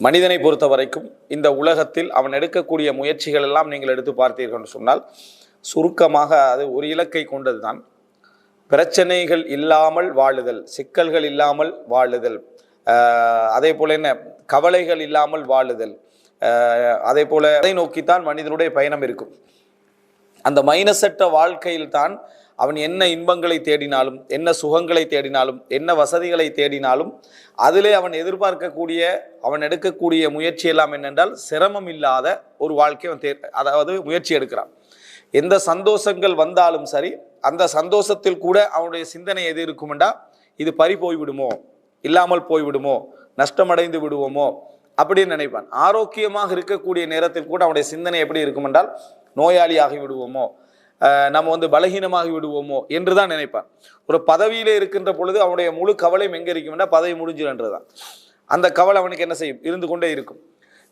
மனிதனை பொறுத்த வரைக்கும் இந்த உலகத்தில் அவன் எடுக்கக்கூடிய முயற்சிகள் எல்லாம் நீங்கள் எடுத்து பார்த்தீர்கள் என்று சொன்னால் சுருக்கமாக அது ஒரு இலக்கை கொண்டது தான் பிரச்சனைகள் இல்லாமல் வாழுதல் சிக்கல்கள் இல்லாமல் வாழுதல் அதே போல என்ன கவலைகள் இல்லாமல் வாழுதல் அதே போல அதை நோக்கித்தான் மனிதனுடைய பயணம் இருக்கும். அந்த மைனஸ் வாழ்க்கையில் தான் அவன் என்ன இன்பங்களை தேடினாலும் என்ன சுகங்களை தேடினாலும் என்ன வசதிகளை தேடினாலும் அதிலே அவன் எதிர்பார்க்கக்கூடிய அவன் எடுக்கக்கூடிய முயற்சி எல்லாம் என்னென்றால் சிரமம் இல்லாத ஒரு வாழ்க்கை அவன் தே அதாவது முயற்சி எடுக்கிறான். எந்த சந்தோஷங்கள் வந்தாலும் சரி அந்த சந்தோஷத்தில் கூட அவனுடைய சிந்தனை எது இருக்குமெண்டா இது பறி போய்விடுமோ இல்லாமல் போய்விடுமோ நஷ்டமடைந்து விடுவோமோ அப்படின்னு நினைப்பான். ஆரோக்கியமாக இருக்கக்கூடிய நேரத்தில் கூட அவனுடைய சிந்தனை எப்படி இருக்குமென்றால் நோயாளியாகி விடுவோமோ நம்ம வந்து பலகீனமாகி விடுவோமோ என்று தான் நினைப்பான். ஒரு பதவியிலே இருக்கின்ற பொழுது அவனுடைய முழு கவலையும் எங்கே இருக்கும்னா பதவி முடிஞ்சிடன்றதுதான் அந்த கவலை அவனுக்கு என்ன செய்யும்? இருந்து கொண்டே இருக்கும்.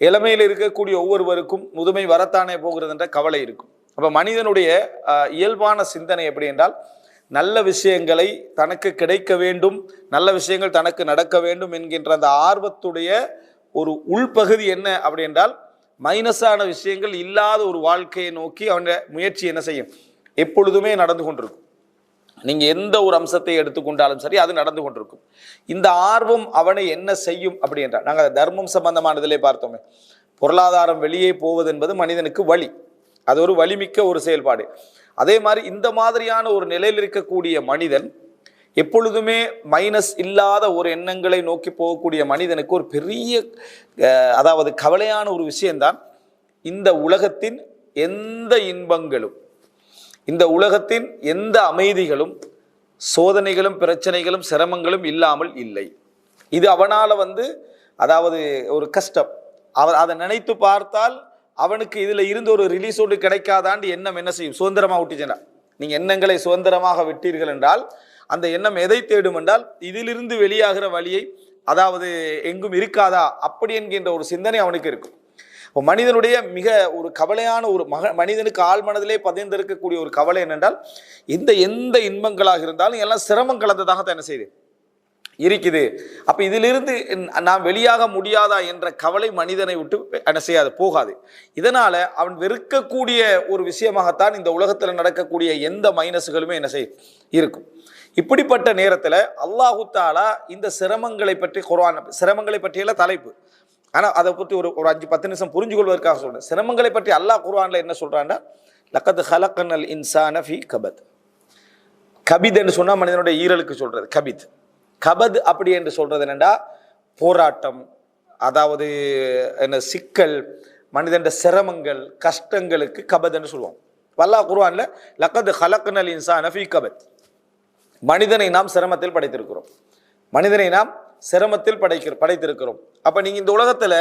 இளமையில் இருக்கக்கூடிய ஒவ்வொருவருக்கும் முதுமை வரத்தானே போகிறது என்ற கவலை இருக்கும். அப்போ மனிதனுடைய இயல்பான சிந்தனை எப்படி என்றால் நல்ல விஷயங்களை தனக்கு கிடைக்க வேண்டும் நல்ல விஷயங்கள் தனக்கு நடக்க வேண்டும் என்கின்ற அந்த ஆர்வத்துடைய ஒரு உள்பகுதி என்ன அப்படி என்றால் மைனஸான விஷயங்கள் இல்லாத ஒரு வாழ்க்கையை நோக்கி அவனோட முயற்சி என்ன செய்யும்? எப்பொழுதுமே நடந்து கொண்டிருக்கும். நீங்கள் எந்த ஒரு அம்சத்தை எடுத்துக்கொண்டாலும் சரி அது நடந்து கொண்டிருக்கும். இந்த ஆர்வம் அவனை என்ன செய்யும் அப்படி என்றால் நாங்கள் தர்மம் சம்பந்தமானதிலே பார்த்தோமே. பொருளாதாரம் வெளியே போவது என்பது மனிதனுக்கு வழி. அது ஒரு வலிமிக்க ஒரு செயல்பாடு. அதே மாதிரி இந்த மாதிரியான ஒரு நிலையில் இருக்கக்கூடிய மனிதன் எப்பொழுதுமே மைனஸ் இல்லாத ஒரு எண்ணங்களை நோக்கி போகக்கூடிய மனிதனுக்கு ஒரு பெரிய அதாவது கவலையான ஒரு விஷயம்தான் இந்த உலகத்தின் எந்த இன்பங்களும் இந்த உலகத்தின் எந்த அமைதிகளும் சோதனைகளும் பிரச்சனைகளும் சிரமங்களும் இல்லாமல் இல்லை. இது அவனால் வந்து அதாவது ஒரு கஷ்டம். அவர் அதை நினைத்து பார்த்தால் அவனுக்கு இதில் இருந்து ஒரு ரிலீஸோடு கிடைக்காதாண்டு எண்ணம் என்ன செய்யும்? சுதந்திரமாக விட்டுச்சுன்னா நீங்கள் எண்ணங்களை சுதந்திரமாக விட்டீர்கள் என்றால் அந்த எண்ணம் எதை தேடும் என்றால் இதிலிருந்து வெளியாகிற வழியை அதாவது எங்கும் இருக்காதா அப்படி என்கின்ற ஒரு சிந்தனை அவனுக்கு இருக்கும். இப்போ மனிதனுடைய மிக ஒரு கவலையான ஒரு மக மனிதனுக்கு ஆழ் மனதிலே பதிந்திருக்கக்கூடிய ஒரு கவலை என்னென்றால் இந்த எந்த இன்பங்களாக இருந்தாலும் எல்லாம் சிரமம் கலந்ததாக தான் என்ன செய்யுது? இருக்குது. அப்போ இதிலிருந்து நாம் வெளியாக முடியாதா என்ற கவலை மனிதனை விட்டு என்ன செய்யாது போகாது. இதனால் அவன் வெறுக்கக்கூடிய ஒரு விஷயமாகத்தான் இந்த உலகத்தில் நடக்கக்கூடிய எந்த மைனஸுகளுமே என்ன செய்யும்? இருக்கும். இப்படிப்பட்ட நேரத்தில் அல்லாஹு தாலா இந்த சிரமங்களை பற்றி குரான் சிரமங்களை பற்றியெல்லாம் தலைப்பு. ஆனால் அதை பற்றி ஒரு ஒரு அஞ்சு பத்து நிமிஷம் புரிஞ்சு கொள்வதற்காக சொல்றேன். சிரமங்களை பற்றி அல்லாஹ் குர்ஆன்ல என்ன சொல்கிறான்னா லக்கத் ஹலக்கனல் இன்சான ஃபி கபத். கபித் என்று சொன்னால் மனிதனுடைய ஈரலுக்கு சொல்கிறது கபித். கபத் அப்படி என்று சொல்கிறது என்னென்னா போராட்டம் அதாவது என்ன சிக்கல் மனிதன் சிரமங்கள் கஷ்டங்களுக்கு கபத் என்று சொல்லுவோம் வல்லா குர்ஆன்ல லக்கத் ஹலக்கனல் இன்சான ஃபி கபத். மனிதனை நாம் சிரமத்தில் படைத்திருக்கிறோம். மனிதனை நாம் சிரமத்தில் படைக்கிற படைத்திருக்கிறோம். அப்போ நீங்கள் இந்த உலகத்தில்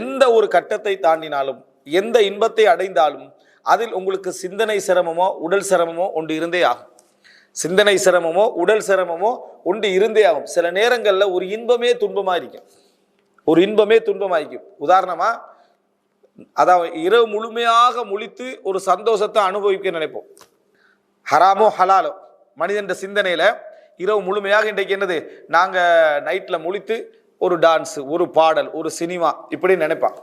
எந்த ஒரு கட்டத்தை தாண்டினாலும் எந்த இன்பத்தை அடைந்தாலும் அதில் உங்களுக்கு சிந்தனை சிரமமோ உடல் சிரமமோ ஒன்று இருந்தே ஆகும். சிந்தனை சிரமமோ உடல் சிரமமோ ஒன்று இருந்தே ஆகும். சில நேரங்களில் ஒரு இன்பமே துன்பமாக இருக்கும். ஒரு இன்பமே துன்பமாக இருக்கும். உதாரணமாக அதாவது இரவு முழுமையாக முழித்து ஒரு சந்தோஷத்தை அனுபவிக்க நினைப்போம். ஹராமோ ஹலாலோ. மனிதன்ற சிந்தனையில் இரவு முழுமையாக இன்றைக்கு என்னது? நாங்கள் நைட்டில் முழித்து ஒரு டான்ஸ் ஒரு பாடல் ஒரு சினிமா இப்படி நினைப்பான்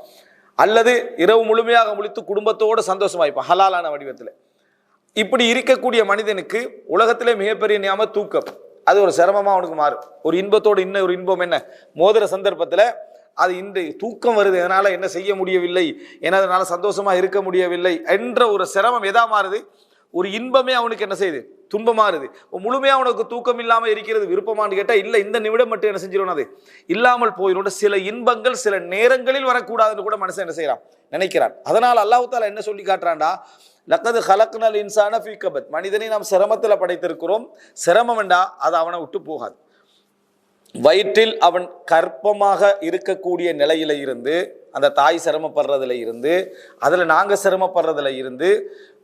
அல்லது இரவு முழுமையாக முழித்து குடும்பத்தோடு சந்தோஷமாய்ப்பான் ஹலாலான வடிவத்தில். இப்படி இருக்கக்கூடிய மனிதனுக்கு உலகத்திலே மிகப்பெரிய நியாம தூக்கம். அது ஒரு சிரமமாக அவனுக்கு மாறும். ஒரு இன்பத்தோடு இன்னும் ஒரு இன்பம் என்ன? மோதிர சந்தர்ப்பத்தில் அது இந்த தூக்கம் வருது அதனால் என்ன செய்ய முடியவில்லை ஏன்னால் அதனால் சந்தோஷமாக இருக்க முடியவில்லை என்ற ஒரு சிரமம் எதா மாறுது? ஒரு இன்பமே அவனுக்கு என்ன செய்யுது? துன்பமாறுது. முழுமையாக உனக்கு தூக்கம் இல்லாமல் இருக்கிறது விருப்பமான்னு கேட்டால் இல்லை இந்த நிமிடம் மட்டும் என்ன செஞ்சிடும் அது? இல்லாமல் போயிடும் சில இன்பங்கள் சில நேரங்களில் வரக்கூடாதுன்னு கூட மனுஷன் என்ன செய்கிறான் நினைக்கிறான். அதனால் அல்லாஹால என்ன சொல்லி காட்டுறான்டா? லக்கது ஹலக்னல் இன்சான ஃபீ கபத். மனிதனை நாம் சிரமத்தில் படைத்திருக்கிறோம். சிரமம் வேண்டா அது அவனை விட்டு போகாது. வயிற்றில் அவன் கற்பமாக இருக்கக்கூடிய நிலையில இருந்து அந்த தாய் சிரமப்படுறதுல இருந்து அதில் நாங்கள் சிரமப்படுறதுல இருந்து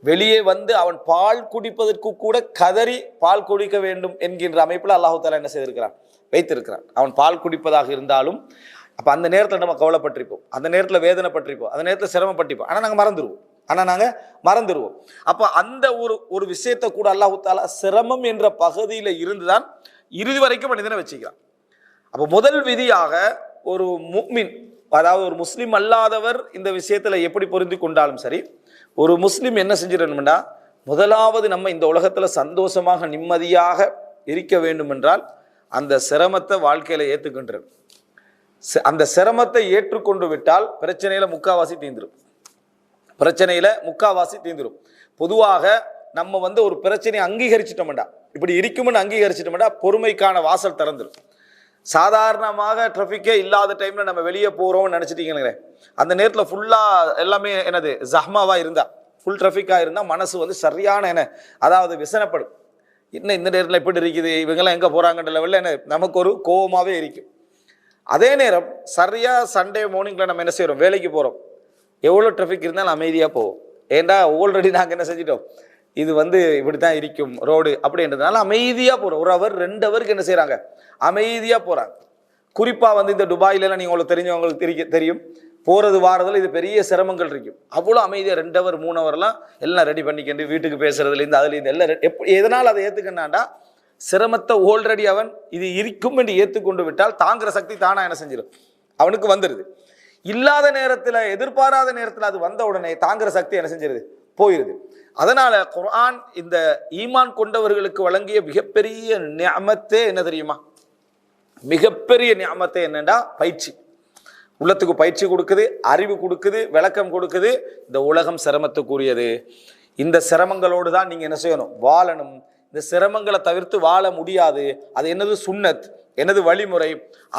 வெளியே வந்து அவன் பால் குடிப்பதற்கு கூட கதறி பால் குடிக்க வேண்டும் என்கின்ற அமைப்பில் அல்லாஹு தாலா என்ன செய்திருக்கிறான்? வைத்திருக்கிறான். அவன் பால் குடிப்பதாக இருந்தாலும் அப்போ அந்த நேரத்தில் நம்ம கவலைப்பட்டிருப்போம். அந்த நேரத்தில் வேதனைப்பட்டிருப்போம். அந்த நேரத்தில் சிரமப்பட்டிருப்போம். ஆனால் நாங்கள் மறந்துடுவோம் ஆனால் நாங்கள் மறந்துடுவோம் அப்போ அந்த ஒரு ஒரு விஷயத்தை கூட அல்லாஹு தாலா சிரமம் என்ற பகுதியில் இருந்து தான் இறுதி வரைக்கும் மனிதனை வச்சுக்கிறான். அப்போ முதல் விதியாக ஒரு முக்மின் அதாவது ஒரு முஸ்லீம் அல்லாதவர் இந்த விஷயத்தில் எப்படி பொருந்தி கொண்டாலும் சரி ஒரு முஸ்லீம் என்ன செஞ்சிடணும்னா முதலாவது நம்ம இந்த உலகத்தில் சந்தோஷமாக நிம்மதியாக இருக்க வேண்டுமென்றால் அந்த சிரமத்தை வாழ்க்கையில் ஏற்றுக்கின்றது ச- அந்த சிரமத்தை ஏற்றுக்கொண்டு விட்டால் பிரச்சனையில் முக்காவாசி தீந்துடும் பிரச்சனையில் முக்காவாசி தீந்துடும் பொதுவாக நம்ம வந்து ஒரு பிரச்சனையை அங்கீகரிச்சிட்டோம்டா இப்படி இருக்கும்னு அங்கீகரிச்சிட்டோம்டா பொறுமைக்கான வாசல் திறந்துடும் சாதாரணமாக ட்ராஃபிக்கே இல்லாத டைம்ல நம்ம வெளியே போறோம்னு நினைச்சிட்டீங்களே அந்த நேரத்தில் ஃபுல்லா எல்லாமே என்னது ஜஹ்மாவா இருந்தா ஃபுல் ட்ராஃபிக்காக இருந்தா மனசு வந்து சரியான என்ன அதாவது விசனப்படும். என்ன இந்த நேரத்தில் எப்படி இருக்குது இவங்கெல்லாம் எங்கே போகிறாங்கன்ற லெவலில் என்ன நமக்கு ஒரு கோபமாகவே இருக்கும் அதே நேரம் சரியாக சண்டே மார்னிங்கில் நம்ம என்ன செய்கிறோம் வேலைக்கு போகிறோம் எவ்வளோ ட்ராஃபிக் இருந்தாலும் அமைதியாக போவோம். ஏண்டா ஆல்ரெடி நாங்கள் என்ன செஞ்சிட்டோம்? இது வந்து இப்படி தான் இருக்கும் ரோடு அப்படின்றதுனால அமைதியாக போகிறோம் ஒரு ஹவர் ரெண்டு ஹவருக்கு என்ன செய்கிறாங்க அமைதியாக போகிறாங்க குறிப்பாக வந்து இந்த துபாயில நீங்கள் உங்களுக்கு தெரிஞ்சவங்களுக்கு தெரிய தெரியும். போகிறது வாரதில் இது பெரிய சிரமங்கள் இருக்கும். அவ்வளோ அமைதியாக ரெண்டு மூணவர்லாம் எல்லாம் ரெடி பண்ணிக்கிட்டு வீட்டுக்கு பேசுகிறதுலேருந்து அதுலேருந்து எல்லாம் ரெ- எதனால் அதை ஏற்றுக்கணாண்டா சிரமத்தை ஆல்ரெடி அவன் இது இருக்கும் என்று ஏற்றுக்கொண்டு விட்டால் தாங்குற சக்தி தானாக என்ன செஞ்சிடும் அவனுக்கு வந்துடுது இல்லாத நேரத்தில் எதிர்பாராத நேரத்தில் அது வந்த உடனே தாங்குற சக்தி என்ன செஞ்சிருது? போயிருது. அதனால குர்ஆன் இந்த ஈமான் கொண்டவர்களுக்கு வழங்கிய மிகப்பெரிய நியமத்தே என்ன தெரியுமா? மிகப்பெரிய நியமத்தை என்னன்னா பயிற்சி. உள்ளத்துக்கு பயிற்சி கொடுக்குது அறிவு கொடுக்குது விளக்கம் கொடுக்குது இந்த உலகம் சிரமத்துக்குரியது. இந்த சிரமங்களோடு தான் நீங்கள் என்ன செய்யணும்? வாழணும். இந்த சிரமங்களை தவிர்த்து வாழ முடியாது. அது என்னது சுன்னத் என்னது வழிமுறை?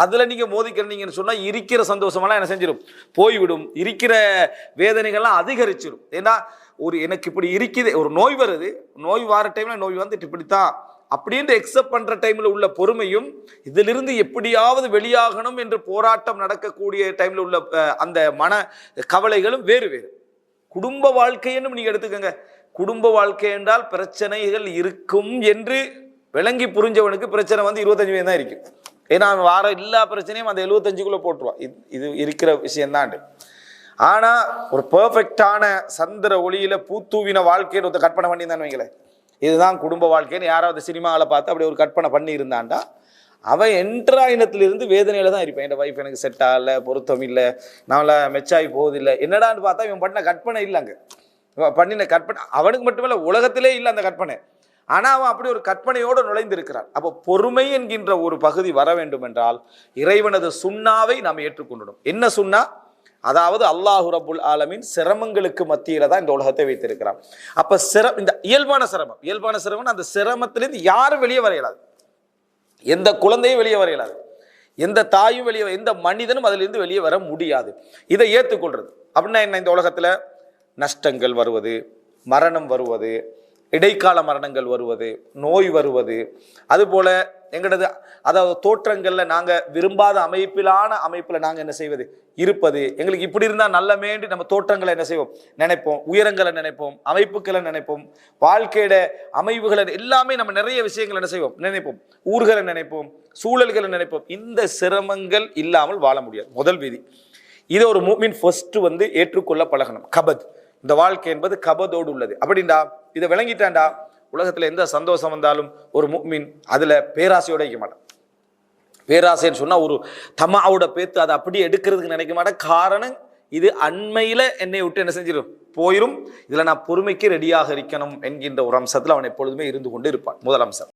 அதில் நீங்கள் மோதிக்கிறீங்கன்னு சொன்னால் இருக்கிற சந்தோஷமெல்லாம் என்ன செஞ்சிடும் போய்விடும். இருக்கிற வேதனைகள்லாம் அதிகரிச்சிடும் ஏன்னா ஒரு எனக்கு இப்படி இருக்குது ஒரு நோய் வருது நோய் வார டைமில் நோய் வந்துட்டு இப்படித்தான். அப்படின்ட்டு எக்ஸப்ட் பண்ணுற டைமில் உள்ள பொறுமையும் இதிலிருந்து எப்படியாவது வெளியாகணும் என்று போராட்டம் நடக்கக்கூடிய டைமில் உள்ள அந்த மன கவலைகளும் வேறு வேறு. குடும்ப வாழ்க்கைன்னு நீங்கள் எடுத்துக்கோங்க. குடும்ப வாழ்க்கை என்றால் பிரச்சனைகள் இருக்கும் என்று விளங்கி புரிஞ்சவனுக்கு பிரச்சனை வந்து இருபத்தஞ்சு தான் இருக்கும் ஏன்னா அவன் வார எல்லா பிரச்சனையும் அந்த எழுபத்தஞ்சுக்குள்ள போட்டுருவான். இது இது இருக்கிற விஷயம்தான் ஆனா ஒரு பெர்ஃபெக்டான சந்திர ஒளியில பூத்தூவின வாழ்க்கைன்னு ஒருத்தர் கற்பனை பண்ணியிருந்தான்னு வைங்களேன். இதுதான் குடும்ப வாழ்க்கைன்னு யாராவது சினிமாவில் பார்த்து அப்படி ஒரு கற்பனை பண்ணி இருந்தான்டா அவன் என்ட்ராயினத்திலிருந்து வேதனையில தான் இருப்பான். என் வைஃப் எனக்கு செட் ஆகலை பொருத்தம் இல்லை நாள மெச்சாகி போகுதில்லை என்னடான்னு பார்த்தா இவன் பண்ண கற்பனை இல்லைங்க பண்ணின கற்பனை அவனுக்கு மட்டுமல்ல உலகத்திலே இல்லை அந்த கற்பனை. ஆனால் அவன் அப்படி ஒரு கற்பனையோடு நுழைந்திருக்கிறான். அப்போ பொறுமை என்கின்ற ஒரு பகுதி வர வேண்டும் என்றால் இறைவனது சுண்ணாவை நாம் ஏற்றுக்கொண்டுடும். என்ன சுண்ணா? அதாவது அல்லாஹு ரபுல் ஆலமின் சிரமங்களுக்கு மத்தியில தான் இந்த உலகத்தை வைத்திருக்கிறான். அப்ப சிர இந்த இயல்பான சிரமம் இயல்பான சிரமம் அந்த சிரமத்திலிருந்து யாரும் வெளியே வர இயலாது. எந்த குழந்தையும் வெளியே வர இயலாது. எந்த தாயும் வெளியே வர- எந்த மனிதனும் அதிலிருந்து வெளியே வர முடியாது. இதை ஏற்றுக்கொள்றது. அப்படின்னா என்ன இந்த உலகத்துல? நஷ்டங்கள் வருவது மரணம் வருவது இடைக்கால மரணங்கள் வருவது நோய் வருவது. அதுபோல் எங்களது அதாவது தோற்றங்களில் நாங்கள் விரும்பாத அமைப்பிலான அமைப்பில் நாங்கள் என்ன செய்வது? இருப்பது. எங்களுக்கு இப்படி இருந்தால் நல்லமேண்டு நம்ம தோற்றங்களை என்ன செய்வோம்? நினைப்போம். உயரங்களை நினைப்போம். அமைப்புகளை நினைப்போம். வாழ்க்கையோட அமைவுகளை எல்லாமே நம்ம நிறைய விஷயங்களை என்ன செய்வோம்? நினைப்போம். ஊர்களை நினைப்போம். சூழல்களை நினைப்போம். இந்த சிரமங்கள் இல்லாமல் வாழ முடியாது. முதல் விதி. இதை ஒரு மூமின் ஃபர்ஸ்ட் வந்து ஏற்றுக்கொள்ள பழகணும். கபத். இந்த வாழ்க்கை என்பது கபதோடு உள்ளது. அப்படின்டா இதை விளங்கிட்டான்டா உலகத்தில் எந்த சந்தோஷம் வந்தாலும் ஒரு மீன் அதில் பேராசையோட வைக்க மாட்டான். பேராசைன்னு சொன்னால் ஒரு தமாவோட பேத்து அதை அப்படியே எடுக்கிறதுக்கு நினைக்க மாட்டேன். காரணம் இது அண்மையில் என்னை விட்டு என்ன செஞ்சிடும் போயிரும். இதில் நான் பொறுமைக்கு ரெடியாக இருக்கணும் என்கின்ற ஒரு அம்சத்தில் அவன் எப்பொழுதுமே இருந்து கொண்டு இருப்பான். முதல் அம்சம்.